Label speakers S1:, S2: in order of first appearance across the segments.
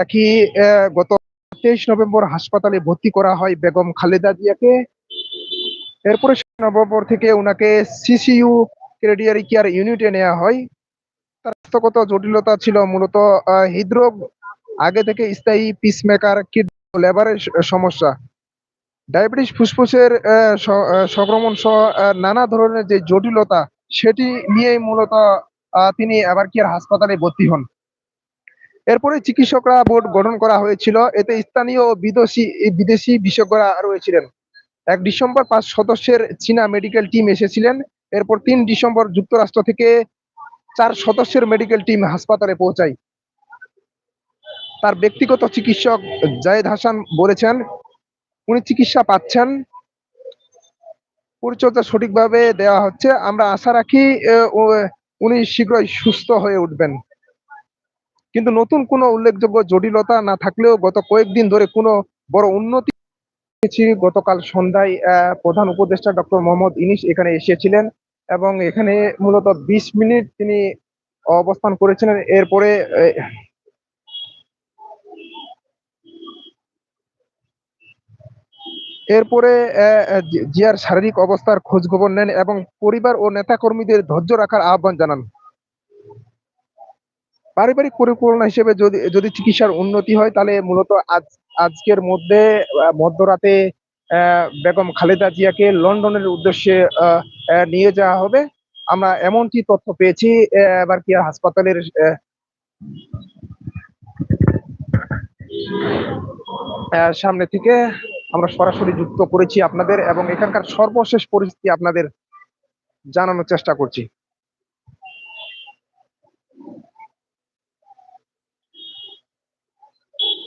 S1: আহ, গত তেইশ নভেম্বর হাসপাতালে ভর্তি করা হয় বেগম খালেদা জিয়াকে। এরপরে নভেম্বর থেকে ওনাকে সিসিইউ ক্রেডিয়ারি কেয়ার ইউনিটে নেওয়া হয়। তার স্বাস্থ্যগত জটিলতা ছিল মূলত হৃদরোগ আগে থেকে স্থায়ী পিসমেকার কিডনি লেবারের সমস্যা। ডায়াবেটিস ফুসফুসের সংক্রমণ সহ নানা ধরনের যে জটিলতা সেটি নিয়েই মূলত তিনি আবার কেয়ার হাসপাতালে ভর্তি হন। এরপরে চিকিৎসকরা বোর্ড গঠন করা হয়েছিল। এতে স্থানীয় ও বিদেশি বিদেশি বিশেষজ্ঞরা রয়েছিলেন। এক ডিসেম্বর পাঁচ সদস্যের চীনা মেডিকেল টিম এসেছিলেন। এরপর তিন ডিসেম্বর যুক্তরাষ্ট্র থেকে চার সদস্যের মেডিকেল টিম হাসপাতালে পৌঁছায়। তার ব্যক্তিগত চিকিৎসক জায়েদ হাসান বলেছেন, উনি চিকিৎসা পাচ্ছেন। পরিচর্যা সঠিকভাবে দেওয়া হচ্ছে। আমরা আশা রাখি উনি শীঘ্রই সুস্থ হয়ে উঠবেন। কিন্তু নতুন কোনো উল্লেখযোগ্য জটিলতা না থাকলেও গত কয়েকদিন ধরে কোনো বড় উন্নতি। গতকাল সন্ধ্যায় প্রধান উপদেষ্টা ডক্টর মোহাম্মদ ইনিস এখানে এসেছিলেন এবং এখানে মূলত বিশ মিনিট তিনি অবস্থান করেছিলেন এরপরে এরপরে জিয়ার শারীরিক অবস্থার খোঁজ খবর নেন এবং পরিবার ও নেতাকর্মীদের ধৈর্য রাখার আহ্বান জানান পারিবারিক পরিকল্পনা হিসেবে যদি যদি চিকিৎসার উন্নতি হয়, তাহলে মূলত আজ, আজকের মধ্যে মধ্যরাতে বেগম খালেদা জিয়াকে লন্ডনের উদ্দেশ্যে নিয়ে যাওয়া হবে। আমরা এমনটি তথ্য পেয়েছি এবার কি হাসপাতালের সামনে থেকে আমরা সরাসরি যুক্ত করেছি আপনাদের এবং এখানকার সর্বশেষ পরিস্থিতি আপনাদের জানানোর চেষ্টা করছি।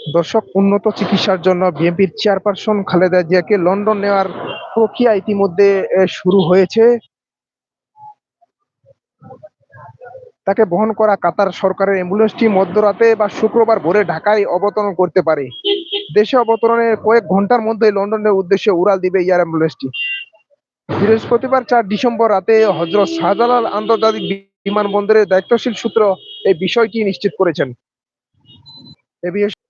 S1: দর্শক, উন্নত চিকিৎসার জন্য বিএনপির চেয়ারপারসন খালেদা জিয়াকে লন্ডন নেওয়ার প্রক্রিয়া ইতিমধ্যে শুরু হয়েছে। তাকে বহন করা কাতার সরকারের অ্যাম্বুলেন্সটি মধ্যরাতে বা শুক্রবার ভোরে ঢাকায় অবতরণ করতে পারে। দেশে অবতরণের কয়েক ঘণ্টার মধ্যে লন্ডনের উদ্দেশ্যে উড়াল দিবে এয়ার অ্যাম্বুলেন্সটি। বৃহস্পতিবার চার ডিসেম্বর রাতে হজরত শাহজালাল আন্তর্জাতিক বিমানবন্দরের দায়িত্বশীল সূত্র এই বিষয়টি নিশ্চিত করেছেন। এ বিষয়ে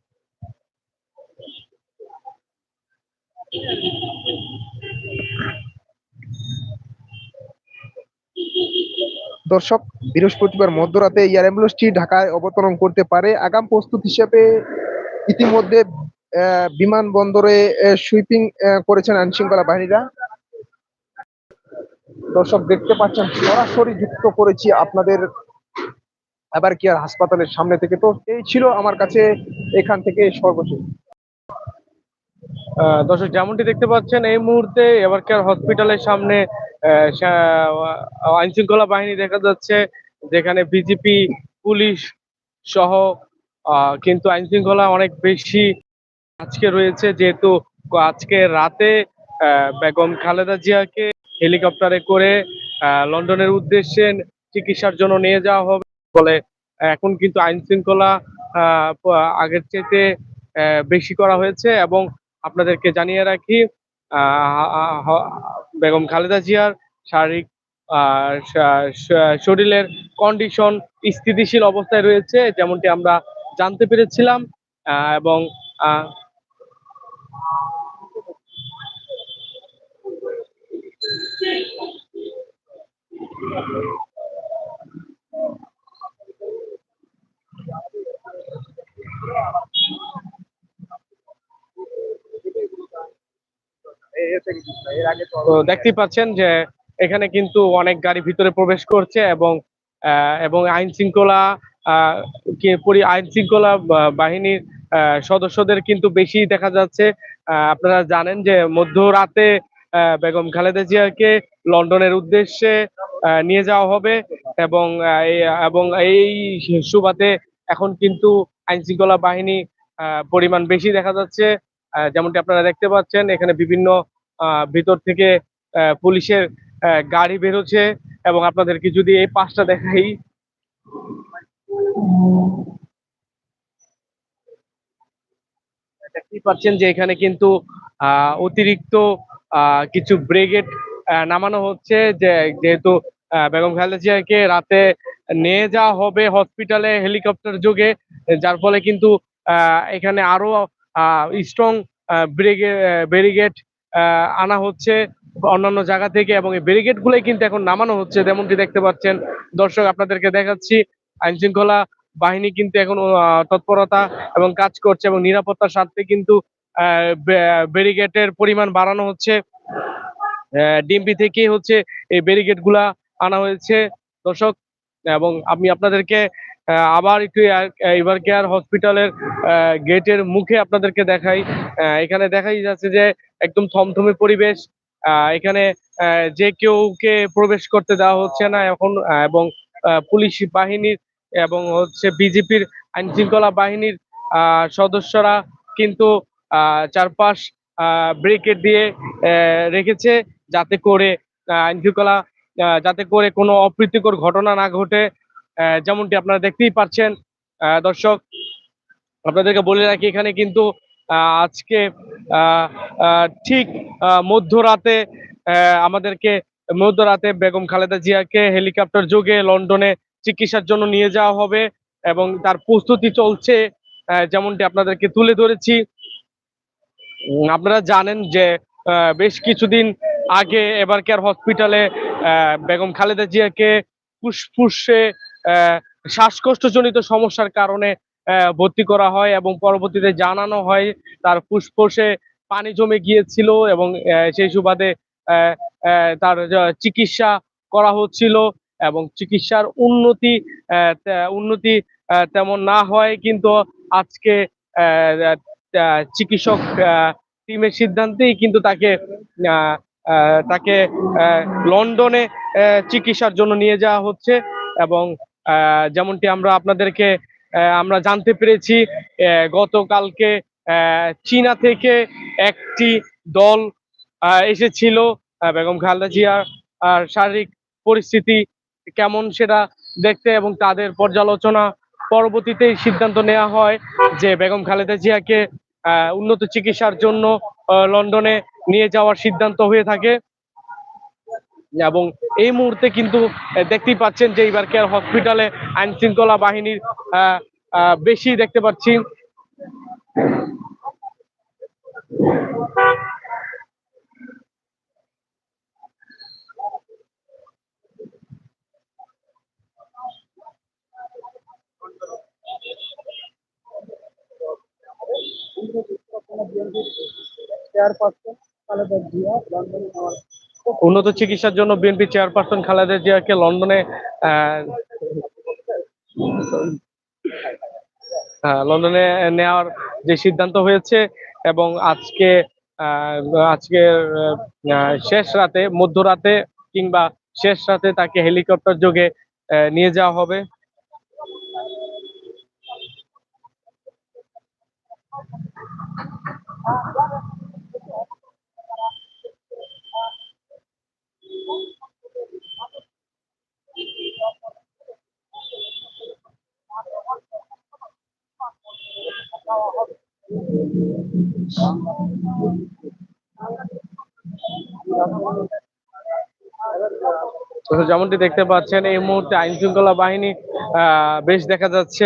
S1: দর্শক, বৃহস্পতিবার মধ্যরাতে এয়ার অ্যাম্বুলেন্সটি ঢাকায় অবতরণ করতে পারে। আগাম প্রস্তুত হিসেবে ইতিমধ্যে বিমানবন্দরে সুইপিং করেছেন আইন শৃঙ্খলা বাহিনীরা। দর্শক, দেখতে পাচ্ছেন, সরাসরি যুক্ত করেছি আপনাদের। আবার কি আর হাসপাতালের সামনে থেকে? তো এই ছিল আমার কাছে এখান থেকে সর্বশেষ।
S2: দর্শক যেমনটি দেখতে পাচ্ছেন এই মুহূর্তে এবারকার হসপিটালের সামনে আইন শৃঙ্খলা বাহিনী দেখা যাচ্ছে যেখানে বিজেপি পুলিশ সহ কিন্তু আইন শৃঙ্খলা অনেক বেশি আজকে রয়েছে যেহেতু আজকে রাতে বেগম খালেদা জিয়াকে হেলিকপ্টারে করে লন্ডনের উদ্দেশ্যে চিকিৎসার জন্য নিয়ে যাওয়া হবে। বলে এখন কিন্তু আইন শৃঙ্খলা আগের আহ, বেশি করা হয়েছে এবং আপনাদেরকে জানিয়ে রাখি বেগম খালেদা জিয়ার শারীরিক শরীরের কন্ডিশন স্থিতিশীল অবস্থায় রয়েছে যেমনটি আমরা জানতে পেরেছিলাম এবং আহ, তো দেখতেই পাচ্ছেন যে এখানে কিন্তু অনেক গাড়ি ভিতরে প্রবেশ করছে এবং এবং আইন শৃঙ্খলা আইন শৃঙ্খলা বাহিনীর সদস্যদের কিন্তু বেশি দেখা যাচ্ছে। আপনারা জানেন যে মধ্যরাতে বেগম খালেদা জিয়াকে লন্ডনের উদ্দেশ্যে নিয়ে যাওয়া হবে এবং এবং এই সুবাদে এখন কিন্তু আইন শৃঙ্খলা বাহিনী পরিমাণ বেশি দেখা যাচ্ছে। যেমনটি আপনারা দেখতে পাচ্ছেন, এখানে বিভিন্ন ভিতর থেকে পুলিশের গাড়ি বেরোচ্ছে এবং আপনাদেরকে যদি এই পাশটা দেখাই। দেখতেই পাচ্ছেন যে এখানে কিন্তু অতিরিক্ত কিছু ব্রিগেড নামানো হচ্ছে যে যেহেতু বেগম খালেদা জিয়াকে রাতে নিয়ে যাওয়া হবে হসপিটালে হেলিকপ্টার যোগে, যার ফলে কিন্তু এখানে আরও স্ট্রং ব্যারিগেড আনা হচ্ছে অন্যান্য জায়গা থেকে এবং এই ব্যারিগেড গুলোই কিন্তু এখন নামানো হচ্ছে, যেমনটি দেখতে পাচ্ছেন। দর্শক, আপনাদেরকে দেখাচ্ছি আইন শৃঙ্খলা বাহিনী কিন্তু এখন তৎপরতা এবং কাজ করছে এবং নিরাপত্তার স্বার্থে কিন্তু ব্যারিগেডের পরিমাণ বাড়ানো হচ্ছে। ডিএমপি থেকে হচ্ছে এই ব্যারিগেডগুলা আনা হয়েছে। দর্শক, এবং আমি আপনাদেরকে আবার একটু এবার কেয়ার হসপিটালের গেটের মুখে আপনাদেরকে দেখাই। এখানে দেখাই যাচ্ছে যে একদম থমথমে পরিবেশ। এখানে যে কেউকে প্রবেশ করতে দেওয়া হচ্ছে না এখন এবং পুলিশ বাহিনীর এবং হচ্ছে বিজেপির আইন শৃঙ্খলা বাহিনীর সদস্যরা কিন্তু চারপাশ ব্রিকেট দিয়ে রেখেছে যাতে করে আইন শৃঙ্খলা যাতে করে কোনো অপ্রীতিকর ঘটনা না ঘটে। যেমনটি আপনারা দেখতেই পাচ্ছেন দর্শক, আপনাদেরকে বলে রাখি, এখানে কিন্তু আজকে ঠিক মধ্যরাতে আমাদেরকে মধ্যরাতে বেগম খালেদা জিয়াকে হেলিকপ্টার যোগে লন্ডনে চিকিৎসার জন্য নিয়ে যাওয়া হবে এবং তার প্রস্তুতি চলছে যেমনটি আপনাদেরকে তুলে ধরেছি। আপনারা জানেন যে বেশ কিছুদিন আগে এবার কেয়ার হসপিটালে বেগম খালেদা জিয়াকে ফুসফুসে শ্বাসকষ্টজনিত সমস্যার কারণে ভর্তি করা হয় এবং পরবর্তীতে জানানো হয় তার ফুসফুসে পানি জমে গিয়েছিল এবং সেই সুবাদে তার চিকিৎসা করা হচ্ছিল এবং চিকিৎসার উন্নতি উন্নতি তেমন না হয় কিন্তু আজকে চিকিৎসক টিমের সিদ্ধান্তেই কিন্তু তাকে তাকে লন্ডনে চিকিৎসার জন্য নিয়ে যাওয়া হচ্ছে এবং যেমনটি আমরা আপনাদেরকে আমরা জানতে পেরেছি গতকালকে চীনা থেকে একটি দল এসেছিল বেগম খালেদা জিয়ার শারীরিক পরিস্থিতি কেমন সেটা দেখতে এবং তাদের পর্যালোচনা পরবর্তীতে সিদ্ধান্ত নেওয়া হয় যে বেগম খালেদা জিয়াকে উন্নত চিকিৎসার জন্য লন্ডনে নিয়ে যাওয়ার সিদ্ধান্ত হয়ে থাকে। এবং এই মুহূর্তে কিন্তু দেখতেই পাচ্ছেন যে এইবার কেয়ার হসপিটালে আইন শৃঙ্খলা বাহিনীর বেশি দেখতে পাচ্ছি। উন্নত চিকিৎসার জন্য বিএনপি চেয়ারপারসন খালেদা জিয়াকে লন্ডনে লন্ডনে নেওয়ার যে সিদ্ধান্ত হয়েছে এবং আজকে আজকে শেষ রাতে, মধ্যরাতে কিংবা শেষ রাতে তাকে হেলিকপ্টার যোগে নিয়ে যাওয়া হবে। যেমনটি দেখতে পাচ্ছেন এই মুহূর্তে আইন শৃঙ্খলা বাহিনী বেশ দেখা যাচ্ছে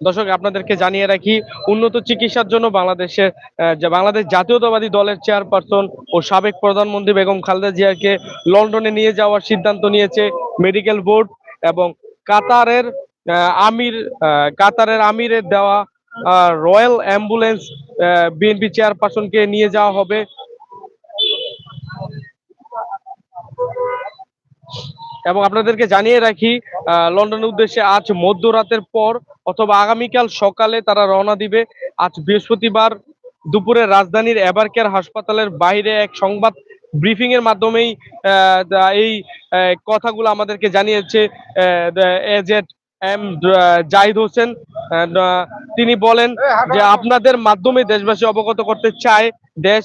S2: দর্শক, আপনাদেরকে জানিয়ে রাখি, উন্নত চিকিৎসার জন্য বাংলাদেশের বাংলাদেশ জাতীয়তাবাদী দলের চেয়ারপারসন ও সাবেক প্রধানমন্ত্রী বেগম খালেদা জিয়াকে লন্ডনে নিয়ে যাওয়ার সিদ্ধান্ত নিয়েছে মেডিকেল বোর্ড এবং কাতারের আমির কাতারের আমিরের দেওয়া রয়্যাল অ্যাম্বুলেন্স বিএনপি চেয়ারপারসনকে নিয়ে যাওয়া হবে। এবং আপনাদেরকে জানিয়ে রাখি লন্ডনের উদ্দেশ্যে আজ মধ্যরাতের পর অথবা আগামীকাল সকালে তারা রওনা দিবে। আজ বৃহস্পতিবার দুপুরে রাজধানীর এবারকেয়ার হাসপাতালের বাইরে এক সংবাদ ব্রিফিং এর মাধ্যমেই এই কথাগুলো আমাদেরকে জানিয়েছে এজেড এম জাহিদ হোসেন। তিনি বলেন যে আপনাদের মাধ্যমে দেশবাসী অবগত করতে চায় দেশ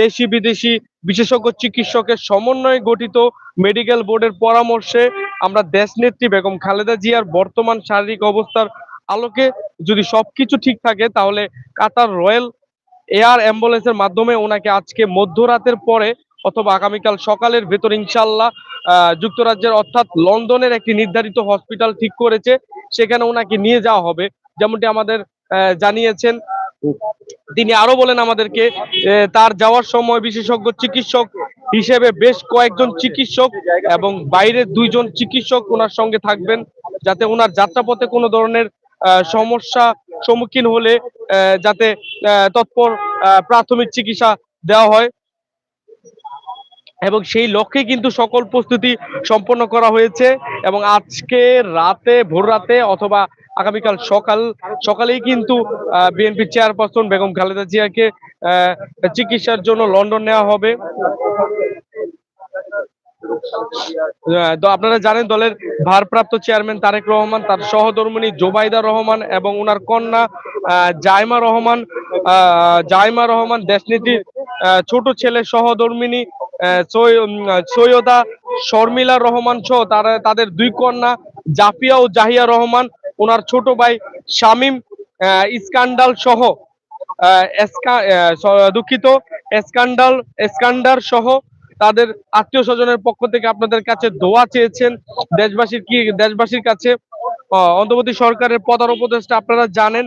S2: দেশি বিদেশি বিশেষজ্ঞ চিকিৎসকের সমন্বয়ে গঠিত মেডিকেল বোর্ডের পরামর্শে আমরা দেশনেত্রী বেগম খালেদা জিয়ার বর্তমান শারীরিক অবস্থার আলোকে যদি সবকিছু ঠিক থাকে, তাহলে কাতার রয়্যাল এয়ার অ্যাম্বুলেন্সের মাধ্যমে ওনাকে আজকে মধ্যরাতের পরে অথবা আগামীকাল সকালের ভেতর ইনশাল্লাহ যুক্তরাজ্যের অর্থাৎ লন্ডনের একটি নির্ধারিত হসপিটাল ঠিক করেছে, সেখানে ওনাকে নিয়ে যাওয়া হবে। যেমনটি আমাদের জানিয়েছেন তিনি আরও বলেন আমাদেরকে তার যাওয়ার সময় বিশেষজ্ঞ চিকিৎসক হিসেবে বেশ কয়েকজন চিকিৎসক এবং বাইরের দুইজন চিকিৎসক ওনার সঙ্গে থাকবেন যাতে ওনার যাত্রাপথে কোনো ধরনের সমস্যা সম্মুখীন হলে যাতে তৎপর প্রাথমিক চিকিৎসা দেওয়া হয়। এবং সেই লক্ষ্যে কিন্তু সকল প্রস্তুতি সম্পন্ন করা হয়েছে এবং আজকে রাতে, ভোর রাতে অথবা আগামীকাল সকাল, সকালেই কিন্তু বিএনপি চেয়ারপারসন বেগম খালেদা জিয়াকে চিকিৎসার জন্য লন্ডন নেওয়া হবে। আপনারা জানেন দলের ভারপ্রাপ্ত চেয়ারম্যান তারেক রহমান, তার সহধর্মিনী জোবাইদা রহমান এবং ওনার কন্যা জাইমা রহমান জাইমা রহমান দেশনীতির ছোট ছেলে সহধর্মিনী সৈয়দা শর্মিলা রহমান সহ তারা, তাদের দুই কন্যা জাফিয়া ও জাহিয়া রহমান ওনার ছোট ভাই শামীম আহ, ইস্কান্ডাল সহ দুঃখিত এসকান্ডাল এসকান্ডার সহ তাদের আত্মীয় স্বজনের পক্ষ থেকে আপনাদের কাছে দোয়া চেয়েছেন। দেশবাসীর কি দেশবাসীর কাছে অন্তর্বর্তী সরকারের প্রধান উপদেষ্টা আপনারা জানেন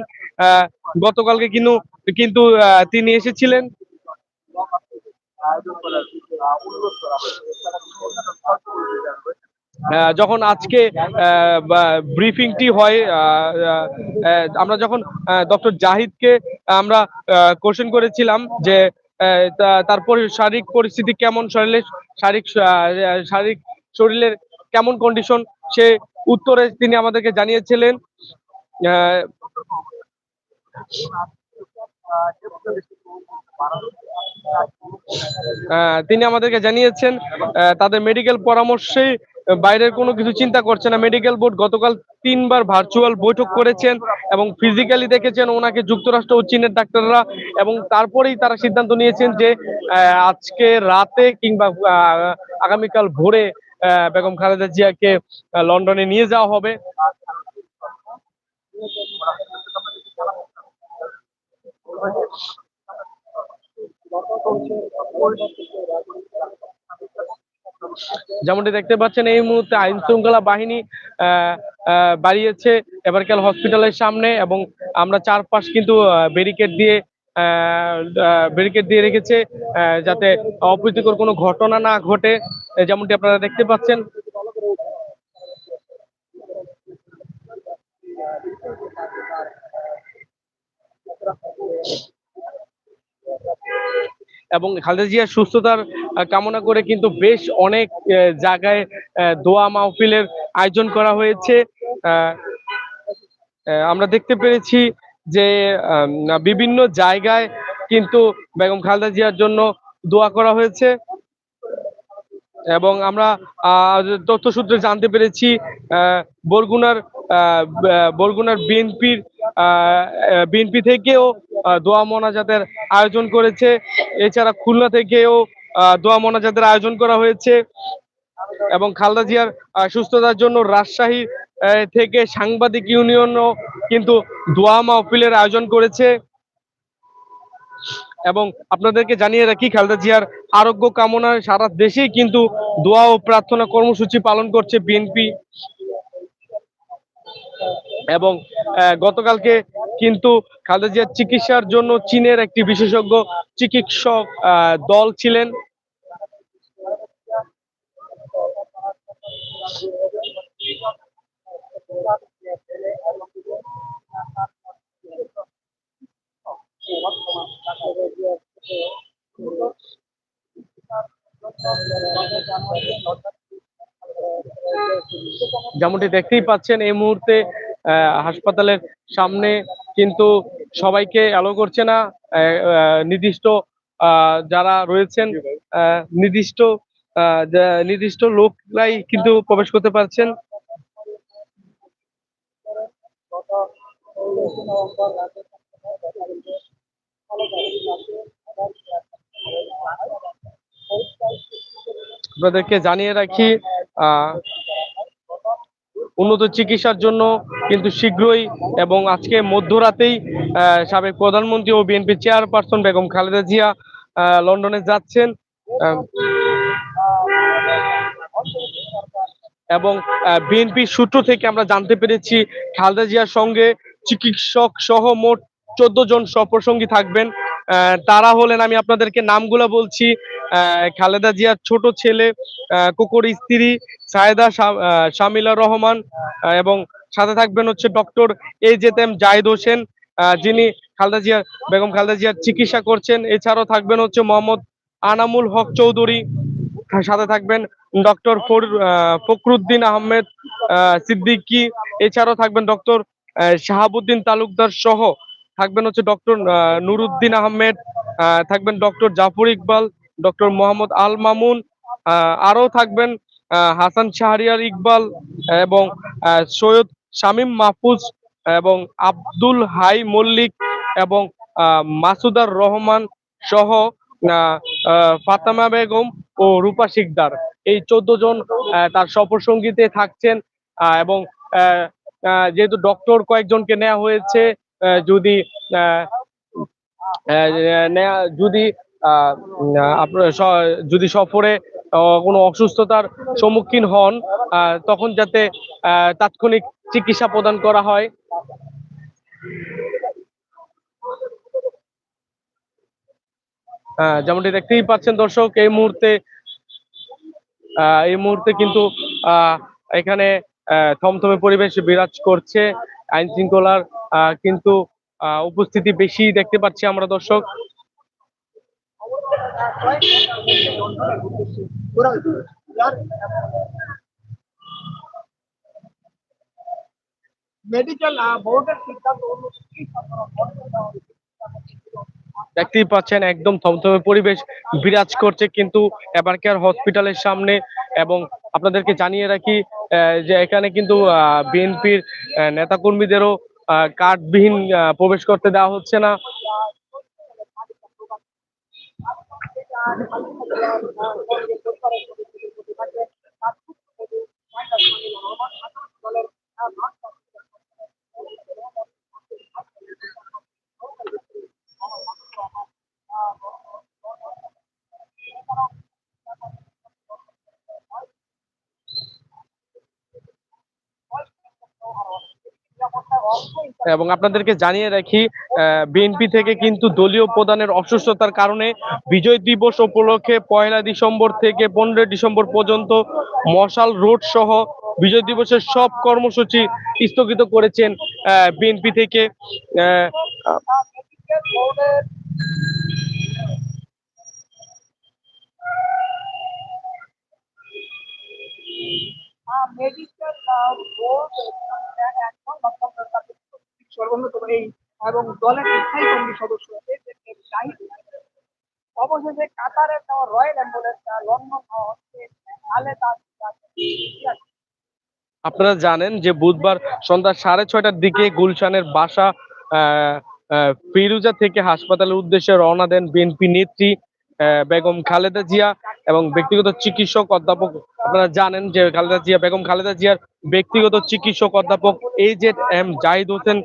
S2: গতকালকে কিন্তু কিন্তু তিনি এসেছিলেন। যখন আজকে ব্রিফিংটি হয় আমরা যখন ডক্টর জাহিদকে আমরা কোশ্চেন করেছিলাম যে তার শারীরিক পরিস্থিতি কেমন শরীরের শারীরিক শারীরিক শরীরের কেমন কন্ডিশন সে উত্তরে তিনি আমাদেরকে জানিয়েছিলেন। তিনি আমাদেরকে জানিয়েছেন তাদের মেডিকেল পরামর্শে বাইরের কোনো কিছু চিন্তা করছে না। মেডিকেল বোর্ড গতকাল তিনবার ভার্চুয়াল বৈঠক করেছেন এবং ফিজিক্যালি দেখেছেন ওনাকে যুক্তরাষ্ট্র ও চীনের ডাক্তাররা এবং তারপরেই তারা সিদ্ধান্ত নিয়েছেন যে আজকে রাতে কিংবা আগামীকাল ভোরে বেগম খালেদা জিয়াকে লন্ডনে নিয়ে যাওয়া হবে। যেমনটি দেখতে পাচ্ছেন, এই মুহূর্তে আইন শৃঙ্খলা বাহিনী বাড়িয়েছে এবারকাল হসপিটালের সামনে এবং আমরা চারপাশ কিন্তু ব্যারিকেড দিয়ে ব্যারিকেড দিয়ে রেখেছে যাতে অপ্রীতিকর কোনো ঘটনা না ঘটে যেমনটি আপনারা দেখতে পাচ্ছেন। এবং খালেদা জিয়ার সুস্থতার কামনা করে কিন্তু বেশ অনেক জায়গায় দোয়া মাহফিলের আয়োজন করা হয়েছে। আমরা দেখতে পেরেছি যে বিভিন্ন জায়গায় কিন্তু বেগম খালেদা জিয়ার জন্য দোয়া করা হয়েছে। এবং আমরা তথ্য সূত্রে জানতে পেরেছি বরগুনার বরগুনার বিএনপির বিএনপি থেকেও দোয়া মোনাজাতের আয়োজন করেছে। এছাড়া খুলনা থেকেও দোয়া মোনাজাতের আয়োজন করা হয়েছে এবং খালদা জিয়ার সুস্থতার জন্য রাজশাহী থেকে সাংবাদিক ইউনিয়নও কিন্তু দোয়া মাহফিলের আয়োজন করেছে। এবং আপনাদেরকে জানিয়ে রাখি, খালেদা জিয়ার আরোগ্য কামনায় সারা দেশেই কিন্তু দোয়া ও প্রার্থনা কর্মসূচি পালন করছে বিএনপি। এবং গতকালকে কিন্তু খালেদা জিয়ার চিকিৎসার জন্য চীনের একটি বিশেষজ্ঞ চিকিৎসক দল ছিলেন। যেমনটি দেখতেই পাচ্ছেন, এই মুহূর্তে হাসপাতালের সামনে কিন্তু সবাইকে অ্যালো করছে না। নির্দিষ্ট যারা রয়েছেন নির্দিষ্ট নির্দিষ্ট লোকরাই কিন্তু প্রবেশ করতে পারছেন। আপনাদেরকে জানিয়ে রাখি উন্নত চিকিৎসার জন্য কিন্তু শীঘ্রই এবং আজকে মধ্যরাতেই সাবেক প্রধানমন্ত্রী ও বিএনপি চেয়ারপারসন বেগম খালেদা জিয়া লন্ডনে যাচ্ছেন। এবং বিএনপি সূত্র থেকে আমরা জানতে পেরেছি, খালেদা জিয়ার সঙ্গে চিকিৎসক সহ মোট চোদ্দ জন সপ্রসঙ্গী থাকবেন। তারা হলেন, আমি আপনাদেরকে নামগুলো বলছি খালেদা জিয়ার ছোট ছেলে কুকুর স্ত্রী সায়েদা শামিলা রহমান এবং সাথে থাকবেন হচ্ছে doctor A Z M Zahid Hossain যিনি খালেদা জিয়ার বেগম খালেদা জিয়ার চিকিৎসা করছেন। এছাড়াও থাকবেন হচ্ছে মোহাম্মদ আনামুল হক চৌধুরী সাথে থাকবেন ডক্টর ফখরুদ্দিন আহমেদ আহ, সিদ্দিকী। এছাড়াও থাকবেন ডক্টর শাহাবুদ্দিন তালুকদার সহ থাকবেন হচ্ছে ডক্টর নুরুদ্দিন আহমেদ আহ, থাকবেন ডক্টর জাফর ইকবাল ডক্টর মোহাম্মদ আল মামুন আরও থাকবেন হাসান শাহরিয়ার ইকবাল এবং সৈয়দ শামীম মাহফুজ এবং আব্দুল হাই মল্লিক এবং মাসুদার রহমান সহ ফাতেমা বেগম ও রূপা শিকদার। এই চোদ্দ জন তার সঙ্গীতে থাকছেন এবং যেহেতু ডক্টর কয়েকজনকে নেওয়া হয়েছে যদি যদি আপনার যদি সফরে কোনো অসুস্থতার সম্মুখীন হন তখন যাতে তাৎক্ষণিক চিকিৎসা প্রদান করা হয়। যেমনটি দেখতেই পাচ্ছেন দর্শক, এই মুহূর্তে এই মুহূর্তে কিন্তু এখানে থমথমে পরিবেশ বিরাজ করছে। আইন শৃঙ্খলার কিন্তু উপস্থিতি বেশি দেখতে পাচ্ছি আমরা দর্শক।
S1: সিদ্ধান্ত
S2: দেখতেই পাচ্ছেন, একদম থমথমে পরিবেশ বিরাজ করছে, কিন্তু এবারকার হসপিটালের সামনে এবং আপনাদেরকে জানিয়ে রাখি যে এখানে কিন্তু বিএনপির নেতাকর্মীদেরও কার্ডবিহীন প্রবেশ করতে দেওয়া হচ্ছে না। Uh, এবং আপনাদেরকে জানিয়ে রাখি বিএনপি থেকে কিন্তু দলীয় প্রধানের অসুস্থতার কারণে বিজয় দিবস উপলক্ষে পয়লা ডিসেম্বর থেকে পনেরোই ডিসেম্বর পর্যন্ত মশাল রোড সহ বিজয় দিবসের সব কর্মসূচি স্থগিত করেছেন বিএনপি থেকে।
S1: মেডিকেল বোর্ড সর্বোন্নতম এই, এবং দলের স্থায়ী কমিটির সদস্য অবশেষে কাতারের দেওয়া রয়্যাল অ্যাম্বুলেন্স লন্ডন হচ্ছে
S2: আপনারা জানেন যে বুধবার সন্ধ্যা সাড়ে ছয়টার দিকে গুলশানের বাসা ফিরুজা থেকে হাসপাতালের উদ্দেশ্যে রওনা দেন বিএনপি নেত্রী বেগম খালেদা জিয়া এবং ব্যক্তিগত চিকিৎসক অধ্যাপক, আপনারা জানেন যে খালেদা জিয়া, বেগম খালেদা জিয়ার ব্যক্তিগত চিকিৎসক অধ্যাপক A Z M Zahid Hossain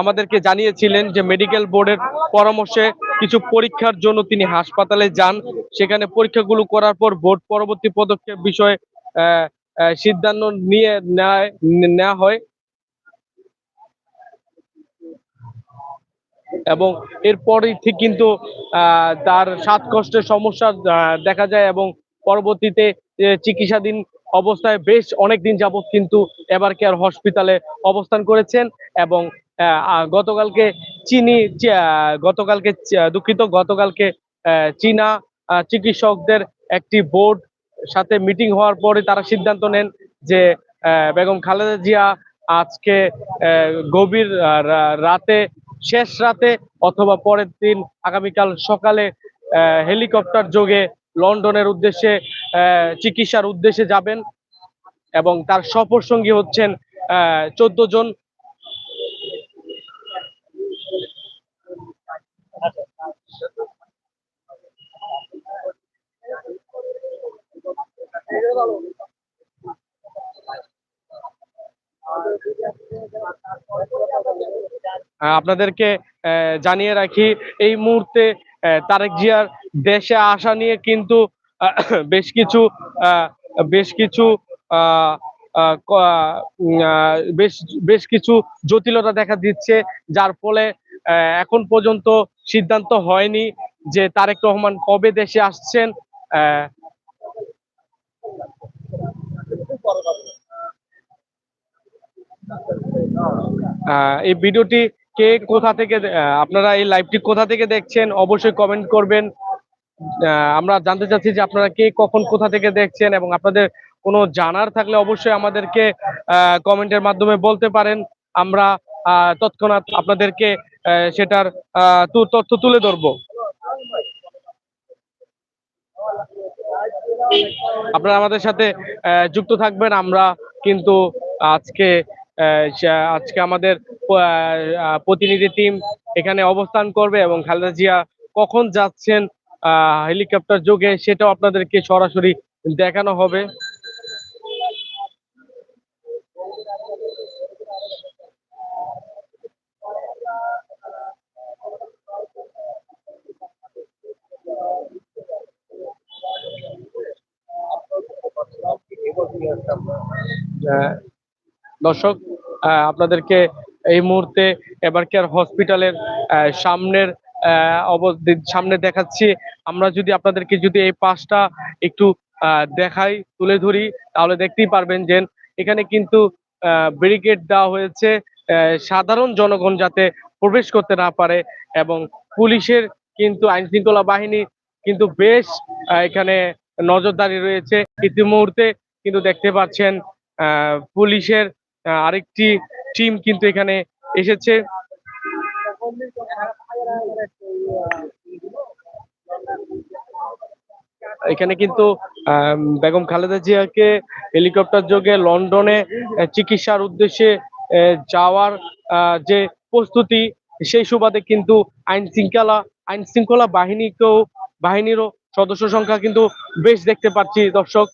S2: আমাদেরকে জানিয়েছিলেন যে মেডিকেল বোর্ডের পরামর্শে কিছু পরীক্ষার জন্য তিনি হাসপাতালে যান। সেখানে পরীক্ষাগুলো করার পর বোর্ড পরবর্তী পদক্ষেপ বিষয়ে সিদ্ধান্ত নিয়ে নেয়, নেওয়া হয়। এবং এরপরই ঠিক কিন্তু তার শ্বাসকষ্টের সমস্যা দেখা যায় এবং পরবর্তীতে চিকিৎসাধীন অবস্থায় বেশ অনেক দিন যাবৎ কিন্তু এবার কেয়ার হসপিটালে অবস্থান করেছেন এবং গতকালকে চিনি গতকালকে দুঃখিত, গতকালকে চীনা চিকিৎসকদের একটি বোর্ড সাথে মিটিং হওয়ার পরে তারা সিদ্ধান্ত নেন যে বেগম খালেদা জিয়া আজকে গভীর রাতে, শেষ রাতে অথবা পরের দিন আগামীকাল সকালে হেলিকপ্টার যোগে লন্ডনের উদ্দেশ্যে চিকিৎসার উদ্দেশ্যে যাবেন এবং তার সফর সঙ্গী হচ্ছেন চোদ্দ জন। আপনাদেরকে জানিয়ে রাখি, এই মুহূর্তে তারেক জিয়ার দেশে আসা নিয়ে কিন্তু বেশ কিছু বেশ কিছু বেশ বেশ কিছু জটিলতা দেখা দিচ্ছে, যার ফলে এখন পর্যন্ত সিদ্ধান্ত হয়নি যে তারেক রহমান কবে দেশে আসছেন এই ভিডিওটি কে কোথা থেকে আপনারা এই লাইভটি কোথা থেকে দেখছেন, অবশ্যই কমেন্ট করবেন। আমরা জানতে চাচ্ছি যে আপনারা কে কখন কোথা থেকে দেখছেন এবং আপনাদের কোনো জানার থাকলে অবশ্যই আমাদেরকে কমেন্টের মাধ্যমে বলতে পারেন। আমরা তৎক্ষণাৎ আপনাদেরকে সেটার তথ্য তুলে ধরবো। আপনারা আমাদের সাথে যুক্ত থাকবেন। আমরা কিন্তু আজকে আজকে আমাদের প্রতিনিধি টিম এখানে অবস্থান করবে এবং খালেদা জিয়া কখন যাচ্ছেন হেলিকপ্টার যোগে সেটাও আপনাদেরকে সরাসরি দেখানো হবে। দর্শক আপনাদেরকে এই মুহূর্তে এবারকেয়ার হসপিটালের আহ, সামনের সামনে দেখাচ্ছি আমরা যদি আপনাদেরকে যদি এই পাশটা একটু দেখাই, তুলে ধরি, তাহলে দেখতেই পারবেন যে এখানে কিন্তু ব্যারিকেড দেওয়া হয়েছে সাধারণ জনগণ যাতে প্রবেশ করতে না পারে এবং পুলিশের কিন্তু আইন শৃঙ্খলা বাহিনী কিন্তু বেশ এখানে নজরদারি রয়েছে। ইতিমুহূর্তে কিন্তু দেখতে পাচ্ছেন পুলিশের আরেকটি টিম কিন্তু এখানে এসেছে। এখানে কিন্তু বেগম খালেদা জিয়াকে হেলিকপ্টার যোগে লন্ডনে চিকিৎসার উদ্দেশ্যে যাওয়ার যে প্রস্তুতি, সেই সুবাদে কিন্তু আইন শৃঙ্খলা আইন শৃঙ্খলা বাহিনীকেও, বাহিনীরও সদস্য সংখ্যা কিন্তু বেশ দেখতে পাচ্ছি, দর্শক।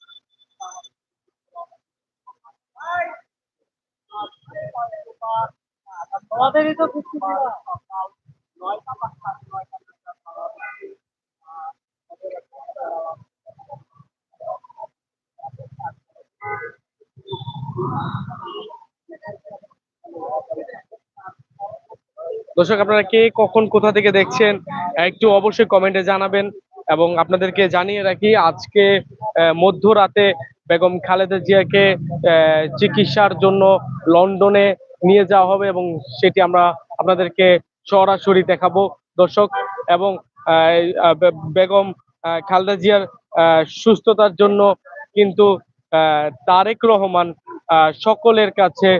S3: আমাদেরই তো খুশি ছিল
S2: দর্শক, আপনারা কে কখন কোথা থেকে দেখছেন, একটু অবশ্যই কমেন্টে জানাবেন এবং আপনাদেরকে জানিয়ে রাখি, আজকে মধ্যরাতে বেগম খালেদা জিয়াকে চিকিৎসার জন্য লন্ডনে নিয়ে যাওয়া হবে এবং সেটি আমরা আপনাদেরকে সরাসরি দেখাবো। দর্শক, এবং বেগম খালেদা জিয়ার সুস্থতার জন্য কিন্তু তারেক রহমান সকলের কাছে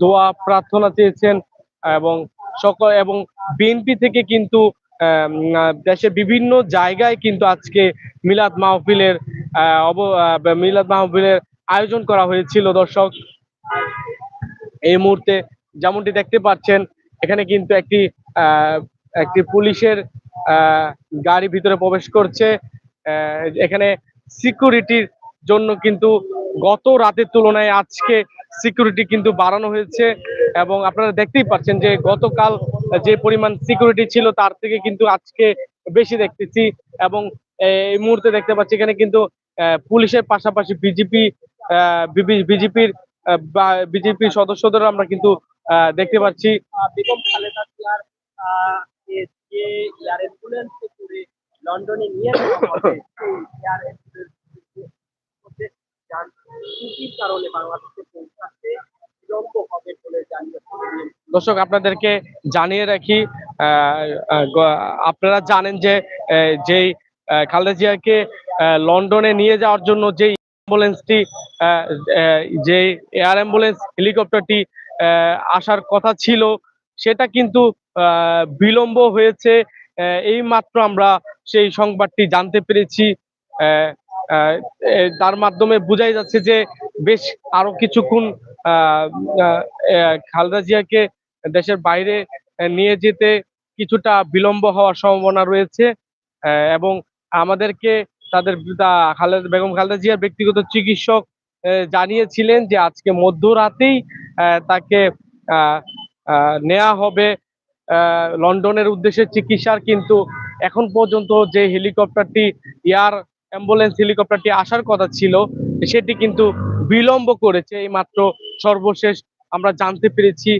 S2: দোয়া, প্রার্থনা চেয়েছেন এবং সকল, এবং বিএনপি থেকে কিন্তু দেশের বিভিন্ন জায়গায় কিন্তু আজকে মিলাদ মাহফিলের অব- মিলাদ মাহফিলের আয়োজন করা হয়েছিল, দর্শক। এই মুহূর্তে যেমনটি দেখতে পাচ্ছেন, এখানে কিন্তু একটি একটি পুলিশের গাড়ি ভিতরে প্রবেশ করছে। এখানে সিকিউরিটির জন্য কিন্তু গত রাতের তুলনায় আজকে সিকিউরিটি কিন্তু বাড়ানো হয়েছে এবং আপনারা দেখতেই পাচ্ছেন যে গতকাল যে পরিমাণ সিকিউরিটি ছিল তার থেকে কিন্তু আজকে বেশি দেখতেছি এবং এই মুহূর্তে দেখতে পাচ্ছি এখানে কিন্তু পুলিশের পাশাপাশি বিজেপি বিজেপির বিজেপির সদস্যদের আমরা কিন্তু দেখতে পাচ্ছি।
S3: যে- যে এয়ার অ্যাম্বুলেন্সে করে লন্ডনে নিয়ে এয়ার কারণে বাংলাদেশে পৌঁছাতে
S2: দর্শক, আপনাদেরকে জানিয়ে রাখি আপনারা জানেন যে যেই খালেদা জিয়াকে লন্ডনে নিয়ে যাওয়ার জন্য যেই অ্যাম্বুলেন্সটি যে এয়ার অ্যাম্বুলেন্স হেলিকপ্টারটি আসার কথা ছিল সেটা কিন্তু বিলম্ব হয়েছে। এই মাত্র আমরা সেই সংবাদটি জানতে পেরেছি। তার মাধ্যমে বোঝাই যাচ্ছে যে বেশ আরও কিছুক্ষণ খালেদা জিয়াকে দেশের বাইরে নিয়ে যেতে কিছুটা বিলম্ব হওয়ার সম্ভাবনা রয়েছে। এবং আমাদেরকে তাদের খালেদা, বেগম খালেদা জিয়ার ব্যক্তিগত চিকিৎসক জানিয়েছিলেন যে আজকে মধ্যরাতেই তাকে নেওয়া হবে। আহ, লন্ডনের উদ্দেশ্যে চিকিৎসার কিন্তু এখন পর্যন্ত যে হেলিকপ্টারটি এয়ার অ্যাম্বুলেন্স হেলিকপ্টারটি আসার কথা ছিল সেটি কিন্তু বিলম্ব করেছে। এই মাত্র সর্বশেষ আমরা জানতে পেরেছি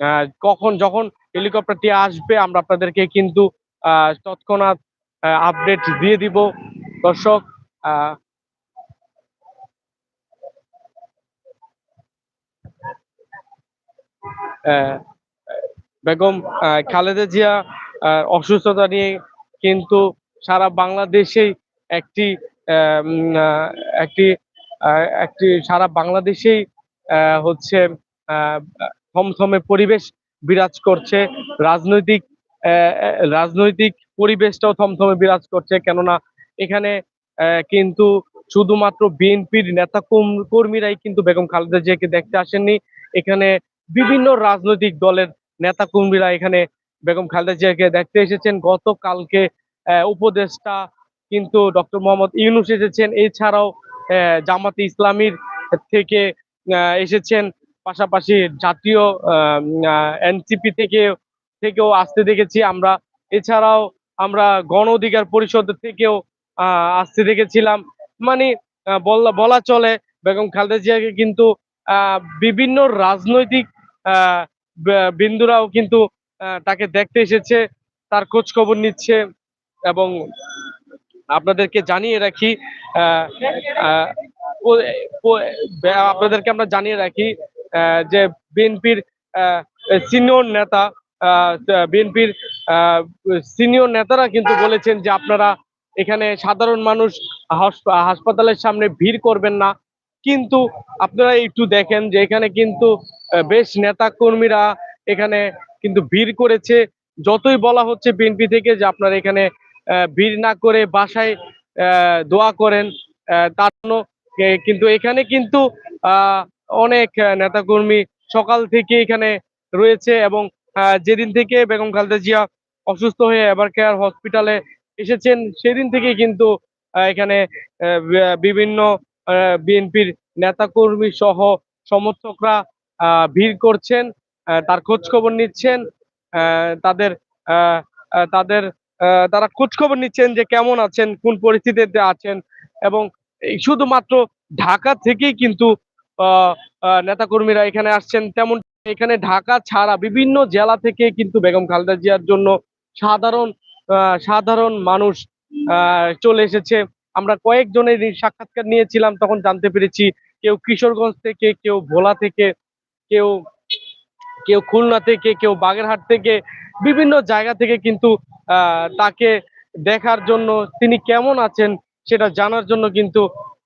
S2: আহ, কখন যখন হেলিকপ্টারটি আসবে আমরা আপনাদেরকে কিন্তু আহ, তৎক্ষণাৎ আপডেট দিয়ে দিব। দর্শক বেগম খালেদা জিয়া অসুস্থতা নিয়ে কিন্তু সারা বাংলাদেশেই একটি একটি একটি সারা বাংলাদেশেই হচ্ছে থমথমে পরিবেশ বিরাজ করছে। রাজনৈতিক রাজনৈতিক পরিবেশটাও থমথমে বিরাজ করছে। কেননা এখানে কিন্তু শুধুমাত্র বিএনপির নেতা কর্মীরাই কিন্তু বেগম খালেদা জিয়াকে দেখতে আসেননি। এখানে বিভিন্ন রাজনৈতিক দলের নেতা কর্মীরা এখানে বেগম খালেদা জিয়াকে দেখতে এসেছেন। গতকালকে উপদেষ্টা কিন্তু ডক্টর মোহাম্মদ ইউনুস এসেছেন। এছাড়াও জামাতে ইসলামীর থেকে এসেছেন। পাশাপাশি জাতীয় এনসিপি থেকে, থেকেও আসতে দেখেছি আমরা। এছাড়াও আমরা গণ অধিকার পরিষদ থেকেও আসতে দেখেছিলাম। মানে বলা চলে, বেগম খালেদা জিয়াকে কিন্তু বিভিন্ন রাজনৈতিক বিন্দুরাও কিন্তু তাকে দেখতে এসেছে, তার খোঁজ খবর নিচ্ছে এবং আপনাদেরকে জানিয়ে রাখি আপনাদেরকে আমরা জানিয়ে রাখি যে বিএনপির সিনিয়র নেতা বিএনপির সিনিয়র নেতারা কিন্তু বলেছেন যে আপনারা এখানে সাধারণ মানুষ হাসপা- হাসপাতালের সামনে ভিড় করবেন না। কিন্তু আপনারা একটু দেখেন যে এখানে কিন্তু বেশ নেতা কর্মীরা এখানে কিন্তু ভিড় করেছে। যতই বলা হচ্ছে বিএনপি থেকে যে আপনারা এখানে ভিড় না করে বাসায় দোয়া করেন তার জন্য কিন্তু এখানে কিন্তু অনেক নেতাকর্মী সকাল থেকে এখানে রয়েছে এবং যেদিন থেকে বেগম খালেদা জিয়া অসুস্থ হয়ে এবার কেয়ার হসপিটালে এসেছেন, সেদিন থেকে কিন্তু এখানে বিভিন্ন বিএনপির নেতাকর্মী সহ সমর্থকরা ভিড় করছেন তার খোঁজ খবর নিচ্ছেন তাদের তাদের তারা খোঁজ খবর নিচ্ছেন যে কেমন আছেন, কোন পরিস্থিতিতে আছেন এবং শুধুমাত্র ঢাকা থেকেই কিন্তু নেতাকর্মীরা এখানে আসছেন। তেমন এখানে ঢাকা ছাড়া বিভিন্ন জেলা থেকে কিন্তু বেগম খালেদা জিয়ার জন্য সাধারণ সাধারণ মানুষ চলে এসেছে। আমরা কয়েকজনের সাক্ষাৎকার নিয়েছিলাম, তখন জানতে পেরেছি কেউ কিশোরগঞ্জ থেকে, কেউ ভোলা থেকে, কেউ কেউ খুলনা থেকে, কেউ বাগেরহাট থেকে, বিভিন্ন জায়গা থেকে কিন্তু তাকে দেখার জন্য তিনি কেমন আছেন সেটা জানার জন্য কিন্তু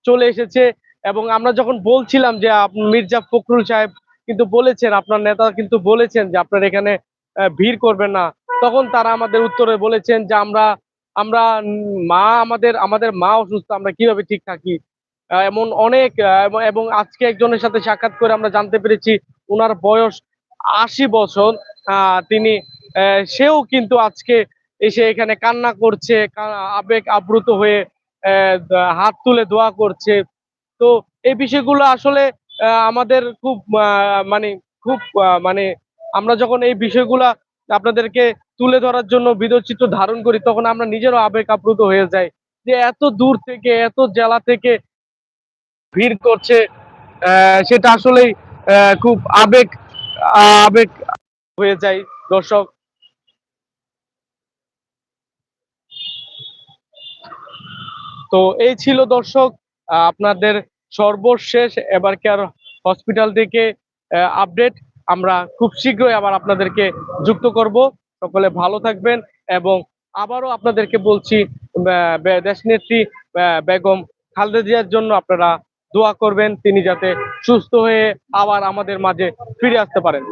S2: চলে এসেছে। এবং আমরা যখন বলছিলাম যে মির্জা ফখরুল সাহেব কিন্তু বলেছেন, আপনার নেতা কিন্তু বলেছেন যে আপনার এখানে ভিড় করবেন না, তখন তারা আমাদের উত্তরে বলেছেন যে আমরা আমরা মা আমাদের আমাদের মা অসুস্থ, আমরা কীভাবে ঠিক থাকি? এমন অনেক এবং- আজকে একজনের সাথে সাক্ষাৎ করে আমরা জানতে পেরেছি ওনার বয়স আশি বছর। তিনি সেও কিন্তু আজকে এসে এখানে কান্না করছে আবেগ আপ্লুত হয়ে হাত তুলে দোয়া করছে। তো এই বিষয়গুলো আসলে আমাদের খুব মানে খুব মানে আমরা যখন এই বিষয়গুলা আপনাদেরকে তুলে ধরার জন্য বিদচিত্র ধারণ করি, তখন আমরা নিজেরও আবেগ আপ্লুত হয়ে যাই যে এত দূর থেকে, এত জেলা থেকে ভিড় করছে সেটা আসলেই খুব আবেগ আবেগ হয়ে যায় দর্শক, তো এই ছিল দর্শক আপনাদের সর্বশেষ এবার কেয়ার হসপিটাল থেকে আপডেট আমরা খুব শীঘ্রই আবার আপনাদেরকে যুক্ত করব। সকলে ভালো থাকবেন এবং আবারও আপনাদেরকে বলছি দেশনেত্রী বেগম খালেদা জিয়ার জন্য আপনারা দোয়া করবেন। তিনি যাতে সুস্থ হয়ে আবার আমাদের মাঝে ফিরে আসতে পারেন।